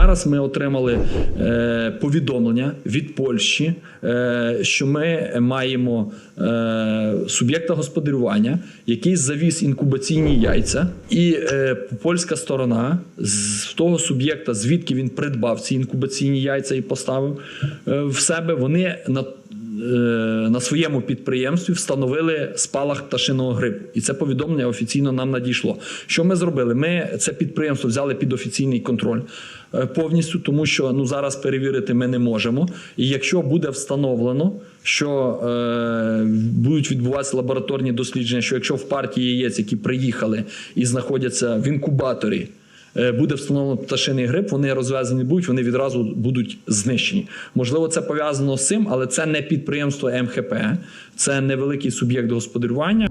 зараз ми отримали е, повідомлення від Польщі, е, що ми маємо е, суб'єкта господарювання, який завіз інкубаційні яйця, і е, польська сторона з того суб'єкта, звідки він придбав ці інкубаційні яйця і поставив е, в себе, вони на на своєму підприємстві встановили спалах пташиного грипу. І це повідомлення офіційно нам надійшло. Що ми зробили? Ми це підприємство взяли під офіційний контроль е, повністю, тому що ну зараз перевірити ми не можемо. І якщо буде встановлено, що е, будуть відбуватися лабораторні дослідження, що якщо в партії яєць, які приїхали і знаходяться в інкубаторі. Е, Буде встановлено пташиний грип, вони розвезені будуть, вони відразу будуть знищені. Можливо, це пов'язано з цим, але це не підприємство МХП, це невеликий суб'єкт господарювання.